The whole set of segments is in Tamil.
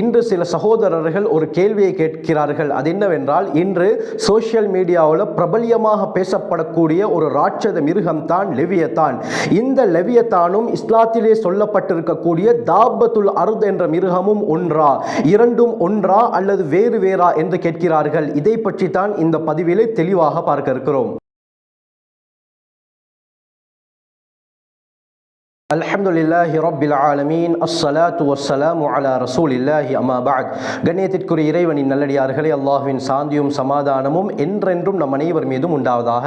இன்று சில சகோதரர்கள் ஒரு கேள்வியை கேட்கிறார்கள். அது என்னவென்றால் இன்று சோஷியல் மீடியாவில் பிரபல்யமாக பேசப்படக்கூடிய ஒரு ராட்சத மிருகம் தான் லெவியத்தான். இந்த லெவியத்தானும் இஸ்லாத்திலே சொல்லப்பட்டிருக்கக்கூடிய தாபத்துல் அருத் என்ற மிருகமும் ஒன்றா? இரண்டும் ஒன்றா அல்லது வேறு வேறா என்று கேட்கிறார்கள். இதை பற்றி தான் இந்த பதிவிலே தெளிவாக பார்க்க இருக்கிறோம். அல்ஹம்துலில்லாஹி ரப்பில் ஆலமீன். அஸ்ஸலாத்து வஸ்ஸலாமு அலா ரசூலில்லாஹி அம்மா பஅத். கண்ணியத்திற்குரிய இறைவனின் நல்லடியார்களே அல்லாஹ்வின் சாந்தியும் சமாதானமும் என்றென்றும் நம் அனைவர் மீதும் உண்டாவதாக.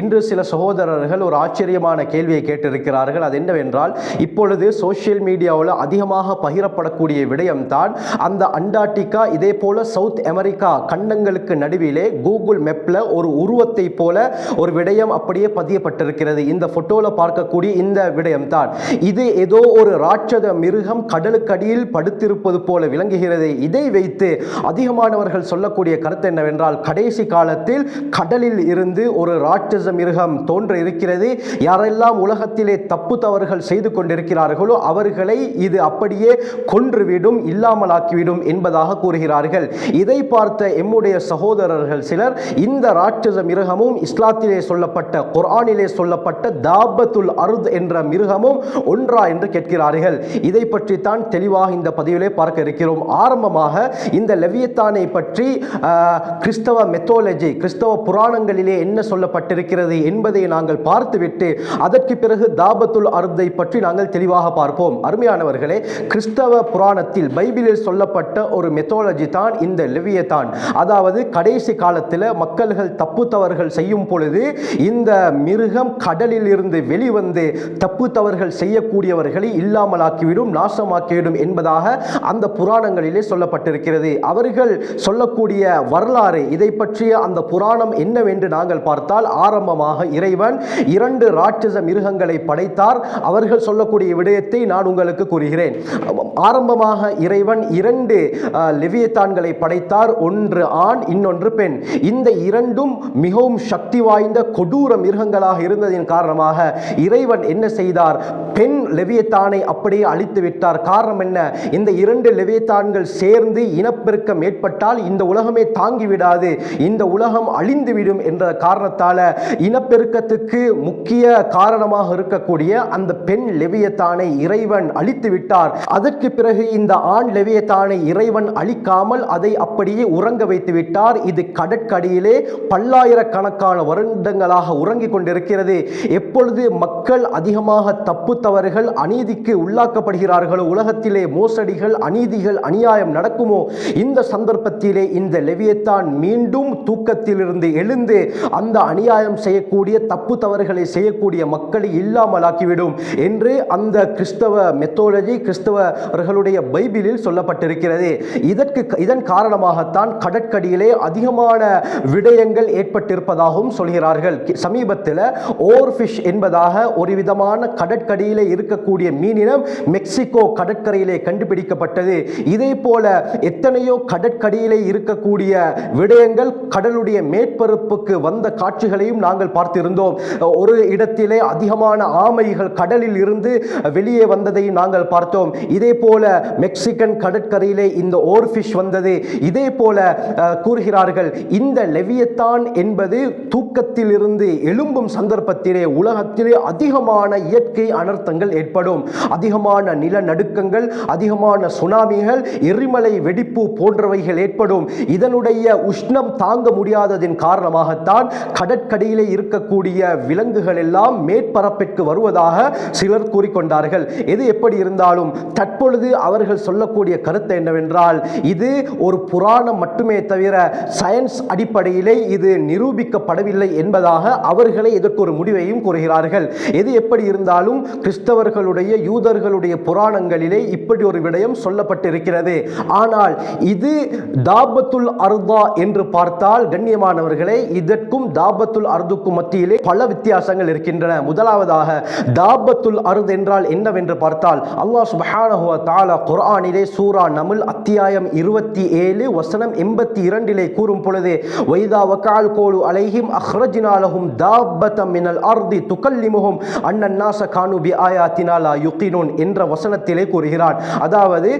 இன்று சில சகோதரர்கள் ஒரு ஆச்சரியமான கேள்வியை கேட்டிருக்கிறார்கள். அது என்னவென்றால் இப்பொழுது சோஷியல் மீடியாவில் அதிகமாக பகிரப்படக்கூடிய விடயம்தான் அந்த அண்டார்டிகா இதே போல சவுத் அமெரிக்கா கண்டங்களுக்கு நடுவிலே கூகுள் மெப்பில் ஒரு உருவத்தை போல ஒரு விடயம் அப்படியே பதியப்பட்டிருக்கிறது. இந்த ஃபோட்டோவில் பார்க்கக்கூடிய இந்த விடயம்தான். இது ஏதோ ஒரு ராட்சத மிருகம் கடலுக்கடியில் படுத்திருப்பது போல விளங்குகிறது. இதை வைத்து அதிகமானவர்கள் சொல்லக்கூடிய கருத்து என்னவென்றால் கடைசி காலத்தில் கடலில் இருந்து ஒரு ராட்சச மிருகம் தோன்ற இருக்கிறது யாரெல்லாம் உலகத்திலே தப்பு தவறுகள் செய்து கொண்டிருக்கிறார்களோ அவர்களை இது அப்படியே கொன்றுவிடும் இல்லாமலாக்கிவிடும் என்பதாக கூறுகிறார்கள். இதை பார்த்த எம்முடைய சகோதரர்கள் சிலர் இந்த ராட்சச மிருகமும் இஸ்லாத்திலே சொல்லப்பட்ட குர்ஆனிலே சொல்லப்பட்ட தாபத்துல் அருத் என்ற மிருகமும் ஒன்றா என்று கேட்கிறார்கள். இதை பற்றி தான் தெளிவாக இந்த பதிவிலே பார்க்க இருக்கிறோம். ஆரம்பமாக இந்த லெவியத்தானை பற்றி கிறிஸ்தவ மெத்தோலஜி கிறிஸ்தவ புராணங்களிலே என்ன சொல்லப்பட்டிருக்கிறது என்பதை நாங்கள் பார்த்துவிட்டு அதற்கு பிறகு தாபத்துல் அருத்தை பற்றி நாங்கள் தெளிவாக பார்ப்போம். அருமையானவர்களே கிறிஸ்தவ புராணத்தில் பைபிளில் சொல்லப்பட்ட ஒரு மெத்தோலஜி தான் இந்த லெவியத்தான். அதாவது கடைசி காலத்தில் மக்கள்கள் தப்பு தவறுகள் செய்யும் பொழுது இந்த மிருகம் கடலில் இருந்து வெளிவந்து தப்பு தவறுகள் செய்யக்கூடியவர்களை இல்லாமலாக்கிவிடும் நாசமாக்கிவிடும் என்பதாக அந்த புராணங்களிலே சொல்லப்பட்டிருக்கிறது. அவர்கள் சொல்லக்கூடிய வரலாறு இதை பற்றிய அந்த புராணம் என்னவென்று நாங்கள் பார்த்தால் ஆரம்பமாக இறைவன் இரண்டு ராட்சச மிருகங்களை படைத்தார். அவர்கள் சொல்லக்கூடிய விடயத்தை நான் உங்களுக்கு கூறுகிறேன். ஆரம்பமாக இறைவன் இரண்டு லெவியத்தான்களை படைத்தார். ஒன்று ஆண் இன்னொன்று பெண். இந்த இரண்டும் மிகவும் சக்தி வாய்ந்த கொடூர மிருகங்களாக இருந்ததின் காரணமாக இறைவன் என்ன செய்தார்? பெண் லெவியத்தானை அப்படியே அழித்து விட்டார். காரணம் என்ன? இந்த இரண்டு லெவியத்தான்கள் சேர்ந்து இனப்பெருக்கம் ஏற்பட்டால் இந்த உலகமே தாங்கிவிடாது. இந்த உலகம் அழிந்துவிடும் என்ற காரணத்தால் இனப்பெருக்கத்துக்கு முக்கிய காரணமாக இருக்கக்கூடிய அந்த பெண் லெவியத்தானை இறைவன் அழித்து விட்டார். அதற்கு பிறகு இந்த ஆண் லெவியத்தானை இறைவன் அழிக்காமல் அதை அப்படியே உறங்க வைத்து விட்டார். இது கடற்கடியிலே பல்லாயிரக்கணக்கான வருடங்களாக உறங்கிக் கொண்டிருக்கிறது. எப்பொழுது மக்கள் அதிகமாக தப்பு தவறுகள் அநீதிக்கு உள்ளாக்கப்படுகிறார்களோ? உலகத்திலே மோசடிகள் அநீதிகள் அநியாயம் நடக்குமோ? இந்த சந்தர்ப்பத்திலே இந்த லெவியத்தான் மீண்டும் தூக்கத்திலிருந்து எழுந்து அந்த அநியாயம் செய்யக்கூடிய தப்பு தவறுகளை செய்யக்கூடிய மக்களை இல்லாமலாக்கிவிடும் என்று அந்த கிறிஸ்தவ மெத்தோலஜி கிறிஸ்தவர்களுடைய பைபிளில் சொல்லப்பட்டிருக்கிறது. இதற்கு இதன் காரணமாகத்தான் கடற்கடியிலே அதிகமான விடயங்கள் ஏற்பட்டிருப்பதாகவும் சொல்கிறார்கள். சமீபத்தில் ஓர்ஃபிஷ் என்பதாக ஒரு விதமான கடற்கடியில் இருக்கக்கூடிய மீனினம் மெக்சிகோ கடற்கரையிலே கண்டுபிடிக்கப்பட்டது. இதே போல எத்தனையோ கடற்கடியிலே இருக்கக்கூடிய விடயங்கள் கடலுடைய மேற்பரப்புக்கு வந்த காட்சிகளையும் நாங்கள் பார்த்திருந்தோம். ஒரு இடத்திலே அதிகமான ஆமைகள் கடலில் இருந்து வெளியே வந்ததையும் நாங்கள் பார்த்தோம். இதே போல மெக்சிகன் கடற்கரையிலே இந்த ஓர்ஃபிஷ் வந்தது. இதே போல கூறுகிறார்கள் இந்த லெவியத்தான் என்பது தூக்கத்திலிருந்து எழும்பும் சந்தர்ப்பத்திலே உலகத்திலே அதிகமான இயற்கை அனர்த்தங்கள் ஏற்படும். அதிகமான நிலநடுக்கங்கள் அதிகமான சுனாமிகள் எரிமலை வெடிப்பு போன்றவைகள் ஏற்படும். இதனுடைய உஷ்ணம் தாங்க முடியாததின் காரணமாகத்தான் கடற்கடியிலே இருக்கக்கூடிய விலங்குகள் எல்லாம் மேற்பரப்பிற்கு வருவதாக சிலர் கூறிக்கொண்டார்கள். எது எப்படி இருந்தாலும் தற்பொழுது அவர்கள் சொல்லக்கூடிய கருத்து என்னவென்றால் இது ஒரு புராணம் மட்டுமே தவிர சயின்ஸ் அடிப்படையிலே இது நிரூபிக்கப்படவில்லை என்பதாக அவர்களே இதற்கு ஒரு முடிவையும் கூறுகிறார்கள். எது எப்படி இருந்தாலும் கிறிஸ்தவர்களுடைய யூதர்களுடைய புராணங்களிலே இப்படி ஒரு விடயம் சொல்லப்பட்டிருக்கிறது. ஆனால் இது தாபத்துல் அர்தா என்று பார்த்தால் கண்ணியமானவர்களே இதற்கும் தாபத்துல் அர்துக்கும் மத்தியிலே பல வித்தியாசங்கள் இருக்கின்றன. முதலாவதாக தாபத்துல் அர்த் என்றால் என்னவென்று பார்த்தால் அல்லாஹ் சுபஹானஹுவ தாலா குர்ஆனிலே சூரா நமுல் அத்தியாயம் இருபத்தி ஏழு வசனம் எண்பத்தி இரண்டிலே கூறும் பொழுது வைதா வக்கால் கோலு அலைஹிம் அஹ்ரஜினாலஹும் தாபத்தம் மினல் அர்தி துக்கல்லிமுகும் அன்னன் நாச கானு ஆயாத்தினால் யுக்கினோன் என்ற வசனத்திலே கூறுகிறான். அதாவது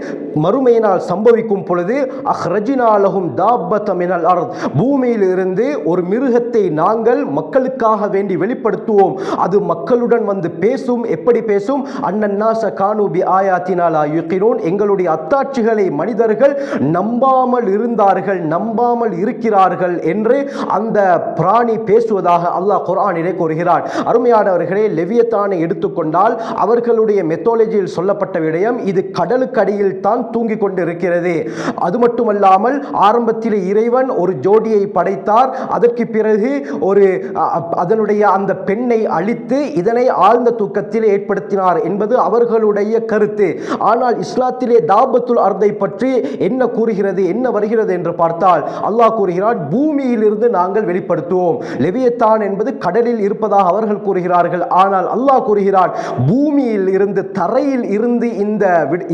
மறுமையினால் சம்பவிக்கும் பொழுது அஹ்ரஜினாலகும் தாப்பத அர்த். பூமியில் இருந்து ஒரு மிருகத்தை நாங்கள் மக்களுக்காக வேண்டி வெளிப்படுத்துவோம். அது மக்களுடன் வந்து பேசும். எப்படி பேசும்? அண்ணன்னாச கானூபி ஆயாத்தினாலா யுக்கினோன் எங்களுடைய அத்தாட்சிகளை மனிதர்கள் நம்பாமல் இருந்தார்கள் நம்பாமல் இருக்கிறார்கள் என்று அந்த பிராணி பேசுவதாக அல்லாஹ் குரானிலே கூறுகிறார் அருமையானவர்களே லெவியத்தானை எடுத்துக்கொண்டால் அவர்களுடைய மெத்தோலஜியில் சொல்லப்பட்ட விடயம் இது கடலுக்கடியில் தான் தூங்கிக் கொண்டிருக்கிறது. அது மட்டுமல்லாமல் ஆரம்பத்தில் இறைவன் ஒரு ஜோடியை படைத்தார். அதற்கு பிறகு ஒரு அதனுடைய அந்த பெண்ணை அழித்து இதனை ஆழ்ந்த தூக்கத்தில் ஏற்படுத்தினார் என்பது அவர்களுடைய கருத்து. ஆனால் இஸ்லாத்திலே தாபத்துல் அர்தை பற்றி என்ன கூறுகிறது என்ன வருகிறது என்று பார்த்தால் அல்லாஹ் கூறுகிறான் பூமியிலிருந்து நாங்கள் வெளிப்படுத்துவோம். லெவியத்தான் என்பது கடலில் இருப்பதாக அவர்கள் கூறுகிறார்கள். ஆனால் அல்லாஹ் கூறுகிறான் பூமியில் இருந்து தரையில் இருந்து இந்த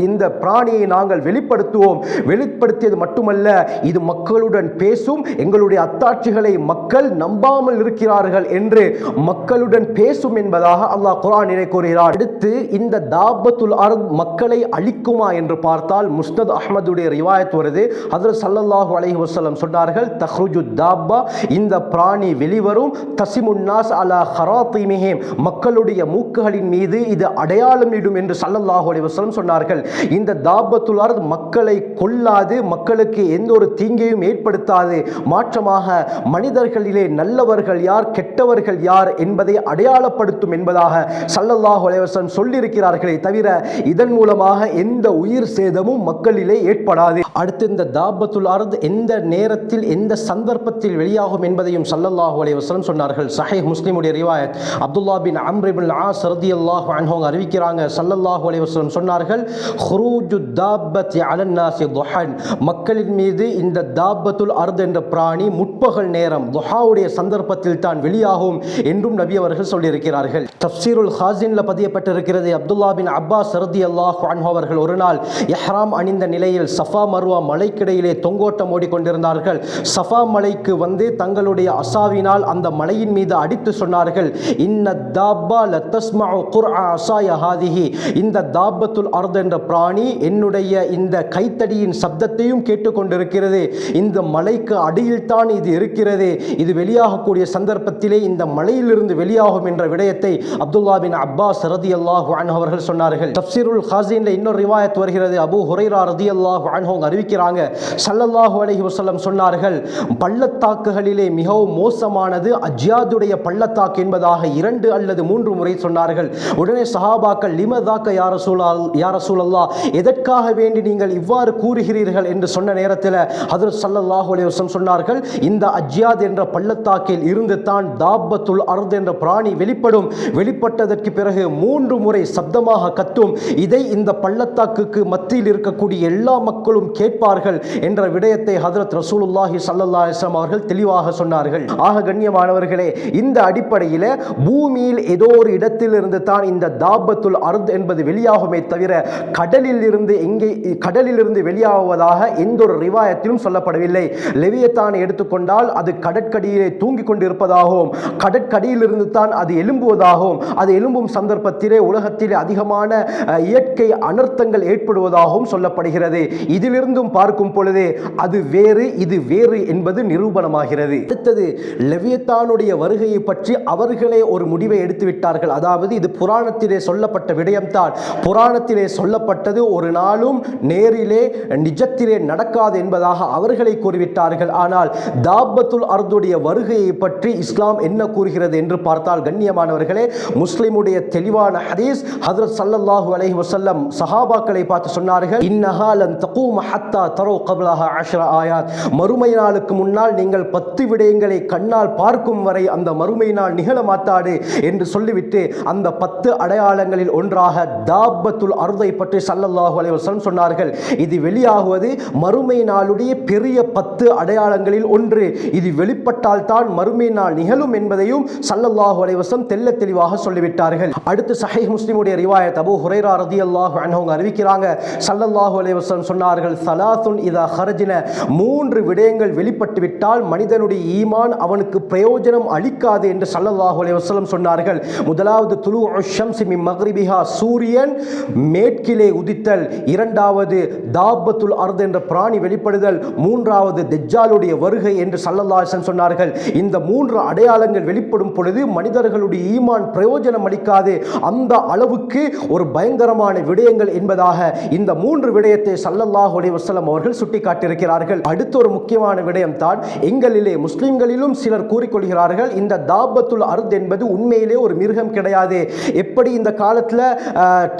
இந்த பிராணியை நாங்கள் வெளிப்படுத்துவோம். வெளிப்படுத்தியது மட்டுமல்ல இது மக்களுடன் பேசும் எங்களுடைய அத்தாட்சிகளை மக்கள் நம்பாமல் இருக்கிறார்கள் என்று மக்களுடன் பேசும் என்பதாக அல்லாஹ் குர்ஆனிலே கூறுகிறார் அடுத்து இந்த தாபத்துல் அர்த் மக்களை அழிக்குமா என்று பார்த்தால் முஸ்னத் அஹ்மதுடைய ரிவாயத் வருது. அதில் சல்லல்லாஹு அலஹி வசலம் சொன்னார்கள் தஹ்ருஜு தாபா இந்த பிராணி வெளிவரும் தசிமுன்னாஸ் அலா ஹராத்திமிஹேம். மக்களுடைய மூக்குகளின் மீது இது அடையாளம் இடும் என்று சல்லல்லாஹு அலைஹி சொன்னார்கள். இந்த தாபத்துலார் மக்களை கொல்லாது மக்களுக்கு எந்த ஒரு தீங்கையும் ஏற்படுத்தாது. மாற்றமாக மனிதர்களிலே நல்லவர்கள் யார் கெட்டவர்கள் யார் என்பதை அடையாளப்படுத்தும் என்பதாக சல்லல்லாஹு அலைவசம் சொல்லியிருக்கிறார்களே தவிர இதன் மூலமாக எந்த உயிர் சேதமும் மக்களிலே ஏற்படாது. அடுத்து இந்த தாபத்துல் அர்த் எந்த நேரத்தில் எந்த சந்தர்ப்பத்தில் வெளியாகும் என்பதையும் சல்லல்லாஹு அலைவசம் சொன்னார்கள். சஹே முஸ்லிமுடைய ரிவாயத். அப்துல்லா பின் அம்ரிபுல் ஆ சரதி அல்லாஹ் அன்ஹு அவங்க அறிவிக்கிறாங்க. சல்லல்லாஹு அலைஹி சொன்னார்கள் ஹுரூஜு தாபத் அலன்னாசி துஹன். மக்களின் மீது இந்த தாபத்துல் அர்த் என்ற பிராணி முற்பகல் நேரம் துஹாவுடைய சந்தர்ப்பத்தில் தான் வெளியாகும் என்றும் நபி அவர்கள் சொல்லியிருக்கிறார்கள். தப்சீருல் ஹாசின்ல பதியப்பட்டிருக்கிறது அப்துல்லா பின் அப்பாஸ் ரதி அல்லாஹ் அவர்கள் ஒரு நாள் எஹ்ராம் அணிந்த நிலையில் சஃபா மர்வா மலைக்கிடையிலே தொங்கோட்டம் ஓடிக்கொண்டிருந்தார்கள். சஃபா மலைக்கு வந்து தங்களுடைய அசாவினால் அந்த மலையின் மீது அடித்து சொன்னார்கள் இன்ன தாபா லத்தஸ்மா குர் அசாய ஹாதிஹி இந்த தாபத்துல் அர்த் என்ற பிராணி என்னுடைய இந்த கைத்தடியின் சப்தத்தையும் கேட்டுக்கொண்டிருக்கிறது. இந்த மலைக்கு அடியில் தான் இது இருக்கிறது. இது வெளியாகக்கூடிய சந்தர்ப்பத்திலே இந்த மலையிலிருந்து வெளியாகும் என்ற விடயத்தை அப்துல்லா பின் அப்பாஸ் ரதி அல்லாஹ் அவர்கள் சொன்னார்கள். தப்சீருல் ஹாசின்ல இன்னொரு ரிவாயத் வருகிறது. அபு ஹுரைரா ரதி அல்லாஹ் அவங்க அறிவிக்கிறாங்க. சல்லல்லாஹு அலஹி வசல்லம் சொன்னார்கள் பள்ளத்தாக்குகளிலே மிகவும் மோசமானது அஜ்யாதுடைய பள்ளத்தாக்கு என்பதாக இரண்டு அல்லது மூன்று முறை சொன்னார்கள். உடனே சஹாபாக்கள் லிமதாக்க யார சூழல் யார சூழல்லா எதற்காக வேண்டி நீங்கள் இவ்வாறு கூறுகிறீர்கள்? என்று சொன்ன நேரத்தில் ஹதரத் சல்லல்லாஹு அலைவசம் சொன்னார்கள் இந்த அஜ்யாத் என்ற பள்ளத்தாக்கில் இருந்து தான் தாபத்துல் அர்த் என்ற பிராணி வெளிப்படும். வெளிப்பட்டதற்கு பிறகு மூன்று முறை சப்தமாக கத்தும். இதை இந்த பள்ளத்தாக்குக்கு மத்தியில் இருக்கக்கூடிய எல்லா மக்களும் கேட்பார்கள் என்ற விடயத்தை ஹதரத் ரசூலுல்லாஹி ஸல்லல்லாஹு அலைஹி அவர்கள் தெளிவாக சொன்னார்கள். ஆக கண்ணியமானவர்களே இந்த அடிப்படையில் பூமியில் ஏதோ ஒரு இடத்திலிருந்து தான் இந்த தாபத்துல் அருத் என்பது வெளியாகுமே தவிர கடலில் இருந்து எங்கே கடலில் இருந்து வெளியாகுவதாக எந்த ஒரு ரிவாயத்திலும் சொல்லப்படவில்லை. லெவியத்தானை எடுத்துக்கொண்டால் அது கடற்கடியிலே தூங்கிக் கொண்டிருப்பதாகவும் கடற்கடியிலிருந்து தான் அது எழும்புவதாகவும் அது எழும்பும் சந்தர்ப்பத்திலே உலகத்திலே அதிகமான இயற்கை அனர்த்தங்கள் ஏற்படுவதாகவும் சொல்லப்படுகிறது. இதிலிருந்தும் பார்க்கும் பொழுது அது வேறு இது வேறு என்பது நிரூபணமாகிறது. அடுத்தது லெவியத்தானுடைய வருகையை பற்றி அவர்களே ஒரு முடிவை எடுத்து விட்டார்கள் அதாவது இது புராணத்திலே சொல்லப்பட்ட விடயம்தான். புராணத்திலே சொல்லப்பட்டது ஒரு நாளும் நேரிலே நிஜத்திலே நடக்காது என்பதாக அவர்களை கூறிவிட்டார்கள். ஆனால் தாபத்துல் அர்துடைய வருகையை பற்றி இஸ்லாம் என்ன கூறுகிறது என்று பார்த்தால் கண்ணியமானவர்களே முஸ்லிமுடைய தெளிவான ஹதீஸ் ஹதரத் ஸல்லல்லாஹு அலஹி வசல்லம் சஹாபாக்களை பார்த்து சொன்னார்கள் இன்னஹா தகூம ஹத்தா தரோ கப்லஹா அஷ்ர ஆயாத். மறுமை நாளுக்கு முன்னால் நீங்கள் பத்து விடயங்களை கண்ணால் பார்க்கும் வரை அந்த மறுமை நாள் நிகழ மாட்டாது என்று சொல்லிவிட்டு அந்த பத்து அடையாளங்களில் ஒன்றாக தாபத்துல் அருதை பற்றி சல்லல்லாஹு அலைஹி சொன்னார்கள். இது வெளியாகுவது மறுமை நாளுடைய பெரிய பத்து அடையாளங்களில் ஒன்று. இது வெளிப்பட்டால் தான் மறுமை நாள் நிகழும் என்பதையும் சல்லல்லாஹு அலைவசம் தெல்ல தெளிவாக சொல்லிவிட்டார்கள். அடுத்து சஹை முஸ்லிமுடைய ரிவாயத் அபு ஹுரைரா ரதி அல்லாஹு அவங்க அறிவிக்கிறாங்க. சல்லல்லாஹு அலைவசம் சொன்னார்கள் சலாசுன் இதா ஹரஜின. மூன்று விடயங்கள் வெளிப்பட்டு விட்டால் மனிதனுடைய ஈமான் அவனுக்கு பிரயோஜனம் அளிக்காது என்று சல்லல்லாஹு அலைவசம் சொன்னார்கள். முதலாவது துலு ஷம்சி மின் மக்ரிபிஹா சூரியன் மேற்கிலே உதித்தல் இரண்டாவது தாபத்துல் அர்த் என்ற பிராணி வெளிப்படுதல் மூன்றாவது தெஜ்ஜாலுடைய வருகை என்று சல்லல்லாசன் சொன்னார்கள். இந்த மூன்று அடையாளங்கள் வெளிப்படும் பொழுது மனிதர்களுடைய ஈமான் பிரயோஜனம் அளிக்காது. அந்த அளவுக்கு ஒரு பயங்கரமான விடயங்கள் என்பதாக இந்த மூன்று விடயத்தை சல்லல்லாஹு அலைஹி வஸல்லம் அவர்கள் சுட்டிக்காட்டியிருக்கிறார்கள். அடுத்த ஒரு முக்கியமான விடயம் தான் எங்களிலே முஸ்லிம்களிலும் சிலர் கூறிக்கொள்கிறார்கள் இந்த தாபத்துல் அர்த் என்பது உண்மையிலே ஒரு மிருகம் கிடையாது. எப்படி இந்த காலத்தில்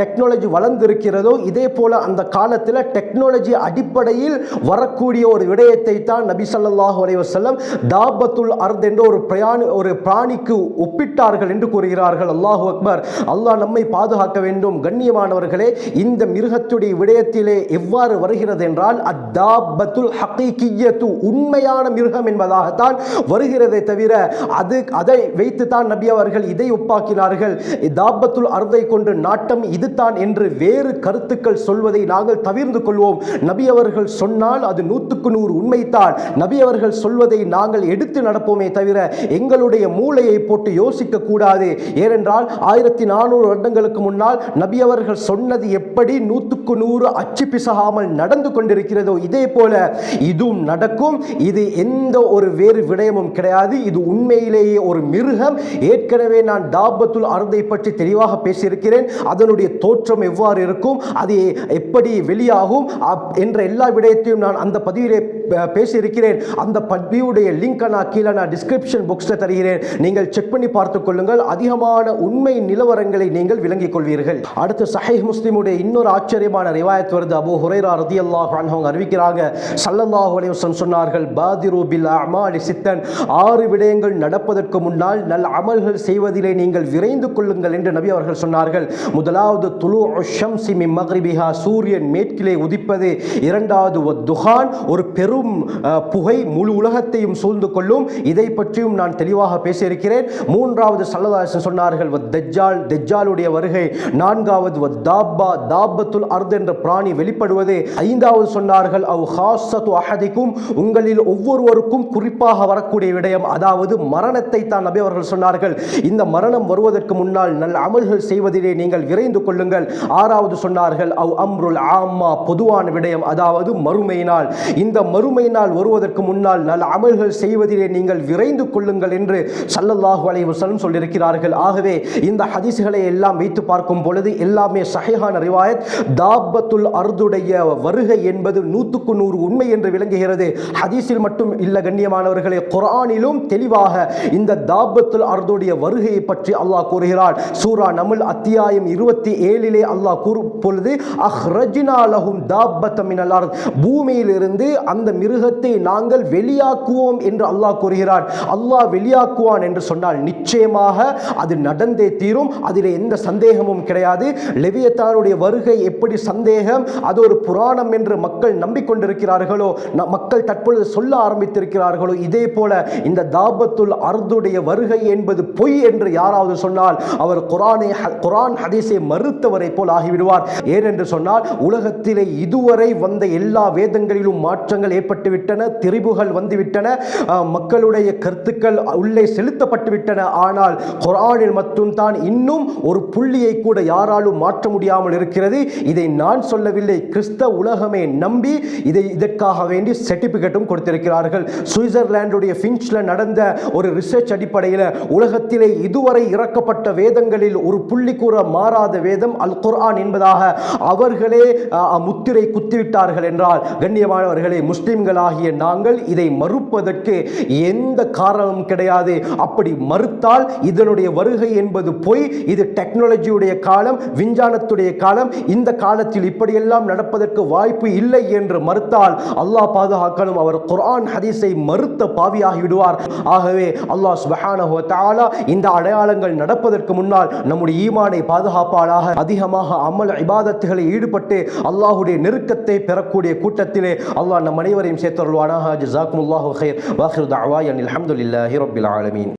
டெக்னாலஜி வளர்ந்திருக்கிறதோ இதே போல் அந்த காலத்தில் டெக்னாலஜி அடிப்படையில் வரக்கூடிய ஒரு விடயத்தை தான் நபி சல்லாஹ் அலைவசல்லம் தாபத்துல் அர்த் என்ற ஒரு பிரயாணி ஒரு பிராணிக்கு ஒப்பிட்டார்கள் என்று கூறுகிறார்கள். அல்லாஹு அக்பர். அல்லாஹ் நம்மை பாதுகாக்க வேண்டும். கண்ணியமானவர்களே இந்த மிருகத்துடைய விடயத்திலே எவ்வாறு வருகிறது என்றால் அத்தாபத்துல் ஹக்கீக்கியத்து உண்மையான மிருகம் என்பதாகத்தான் வருகிறதை தவிர அது அதை வைத்து தான் நபி அவர்கள் இதை ஒப்பாக்கினார்கள். தாபத்துல் அர்தை கொண்டு நாட்டம் இதுதான் என்று வேறு கருத்துக்கள் சொல்வதை நாங்கள் தவிர்ந்து கொள்வோம். நபி அவர்கள் சொன்னால் அது நூற்றுக்கு நூறு உண்மைத்தான் நபி அவர்கள் சொல்வதை நாங்கள் எடுத்து நடப்போமே தவிர எங்களுடைய மூளையை போட்டு யோசிக்க கூடாது. ஏனென்றால் ஆயிரத்தி நானூறு வருடங்களுக்கு முன்னால் நபி அவர்கள் சொன்னது எப்படி நூற்றுக்கு நூறு அச்சு பிசகாமல் நடந்து கொண்டிருக்கிறதோ இதே போல இதுவும் நடக்கும். இது எந்த ஒரு வேறு விடயமும் கிடையாது. இது உண்மையிலேயே ஒரு மிருகம். ஏற்கனவே நான் தாபத்துல் அருதை பற்றி தெளிவாக பேசியிருக்கிறேன். அதனுடைய தோற்றம் எவ்வாறு இருக்கும் அது எப்படி வெளியாகும் அப்- என்ற எல்லா விடயத்தையும் நான் அந்த பதிவிலே பேசியிருக்கிறேன். அந்த பதிவுடைய லிங்கை நான் கீழே நான் டிஸ்கிரிப்ஷன் புக்ஸில் தருகிறேன். நீங்கள் செக் பண்ணி பார்த்து கொள்ளுங்கள். அதிகமான உண்மை நிலவரங்களை நீங்கள் விளங்கிக் கொள்வீர்கள். அடுத்து சஹீஹ் முஸ்லிமுடைய இன்னொரு ஆச்சரியமான ரிவாயத் வருது. அபு ஹுரேரா ரதி அல்லாஹ் அவங்க அறிவிக்கிறாங்க. சல்லல்லாஹு அலைஹி சொன்னார்கள் பாதிரு பில் அமாலி சித்தன். ஆறு விடயங்கள் நடப்பதற்கு முன்னால் நல் அமல்கள் செய்வதிலே நீங்கள் விரைந்து கொள்ளுங்கள் என்று நபி அவர்கள் சொன்னார்கள். முதலாவது துலு ஷம்சி மி மக்ரிபிஹா. சூரியன் மேற்கிலே உதிப்பது. இரண்டாவது துஹான். ஒரு பெரும் அஹ், புகை முழு உலகத்தையும் சூழ்ந்து கொள்ளும். இதை பற்றியும் நான் தெளிவாக பேசியிருக்கிறேன். மூன்றாவது சல்லதாசன் சொன்னார்கள் வத் தஜ்ஜால் தெஜ்ஜாலுடைய வருகை. நான்காவது வத் தாப்பா தாபத்துல் அர்த் என்ற பிராணி வெளிப்படுவது. ஐந்தாவது சொன்னார்கள் அவ் ஹாசத்து அஹதிக்கும். உங்களில் ஒவ்வொருவருக்கும் குறிப்பாக வரக்கூடிய விடயம் அதாவது மரணத்தை தான் நபி அவர்கள் சொன்னார்கள். இந்த மரணம் வருவதற்கு முன்னால் நல்ல அமல்கள் செய்வதிலே நீங்கள் விரைந்து கொள்ளுங்கள். ஆறாவது சொன்னார்கள் அவ் அம்ருல் ஆம்மா. பொதுவான விடயம் அதாவது மறுமையினால். இந்த மறு மறுமை நாள் வருவதற்கு முன்னால் நல்ல அமல்கள் செய்வதிலே நீங்கள் விரைந்து கொள்ளுங்கள் என்று சல்லல்லாஹு அலைஹி சொல்லியிருக்கிறார்கள். ஆகவே இந்த ஹதீஸ்களை எல்லாம் வைத்து பார்க்கும் பொழுது எல்லாமே சஹீஹான ரிவாயத். தாபத்துல் அர்துடைய வருகை என்பது நூற்றுக்கு நூறு உண்மை என்று விளங்குகிறது. ஹதீஸில் மட்டும் இல்ல கண்ணியமானவர்களே குரானிலும் தெளிவாக இந்த தாபத்துல் அர்துடைய வருகையை பற்றி அல்லாஹ் கூறுகிறார் சூரா நமுல் அத்தியாயம் இருபத்தி ஏழிலே அல்லாஹ் கூறும் பொழுது அஹ்ரஜினா லஹும் பூமியிலிருந்து அந்த மிருகத்தை நாங்கள் வெளியாக்குவோம் என்று அல்லாஹ் கூறுகிறார் அல்லாஹ் வெளியாக்குவான் என்று சொன்னால் நிச்சயமாக அது நடந்தே தீரும். அதில் எந்த சந்தேகமும் கிடையாது. லெவியத்தானுடைய வருகை எப்படி சந்தேகம்? அது ஒரு புராணம் என்று மக்கள் நம்பிக்கொண்டிருக்கிறார்களோ? மக்கள் தற்பொழுது சொல்ல ஆரம்பித்திருக்கிறார்களோ? இதே போல இந்த தாபத்துல் அர்துடைய வருகை என்பது பொய் என்று யாராவது சொன்னால் அவர் குரானை குரான் ஹதீஸை மறுத்தவரை போல் ஆகிவிடுவார். ஏனென்று சொன்னால் உலகத்திலே இதுவரை வந்த எல்லா வேதங்களிலும் மாற்றங்கள் ஏற்பட்டுவிட்டன திரிபுகள் வந்துவிட்டன மக்களுடைய கருத்துக்கள் உள்ளே செலுத்தப்பட்டு விட்டன ஆனால் குரானில் மட்டும்தான் இன்னும் ஒரு புள்ளியை கூட யாராலும் மாற்ற முடியாமல் இருக்கிறது. இதை நான் சொல்லவில்லை. கிறிஸ்தவ உலகமே நம்பி இதை இதற்காக வேண்டி சர்டிபிகேட்டும் கொடுத்திருக்கிறார்கள். சுவிட்சர்லாண்டுடைய ஃபின்ச்ல நடந்த ஒரு ரிசர்ச் அடிப்படையில் உலகத்திலே இதுவரை இறக்கப்பட்ட வேதங்களில் ஒரு புள்ளி கூற மாறாத வேதம் அல் குர்ஆன் என்பதாக அவர்களே முத்திரை குத்திவிட்டார்கள் என்றால் கண்ணியமானவர்களே முஸ்லிம்களாகிய நாங்கள் இதை மறுப்பதற்கு எந்த காரணமும் கிடையாது. அப்படி மறுத்தால் இதனுடைய வருகை என்பது பொய். இது டெக்னாலஜியுடைய காலம் விஞ்ஞானத்துடைய காலம். இந்த காலத்தில் இப்படியெல்லாம் நடப்பதற்கு வாய்ப்பு இல்லை என்று மறுத்தால் அல்லாஹ் பாதுகாக்கணும். அவர் குரான் ஹதீஸை மறுத்த பாவியாகி விடுவார். ஆகவே அல்லாஹ் சுபஹானஹோ தாலா இந்த அடையாளங்கள் நடப்பதற்கு முன்னால் நம்முடைய ஈமானை பாதுகாப்பாளாக. அதிகமாக அமல் இபாதத்துகளை ஈடுபட்டு அல்லாஹுடைய நெருக்கத்தை பெறக்கூடிய கூட்டத்திலே அல்லாஹ் நம் அனைவரும் அனைவரையும் சேர்த்தருள்வானாக ஜஸாக்குமுல்லாஹ் ஜசாக்குமுல்லாஹு ஹைர் வாஹிரு தாவா அனில் அல்ஹம்துலில்லாஹி ரப்பில் ஆலமீன்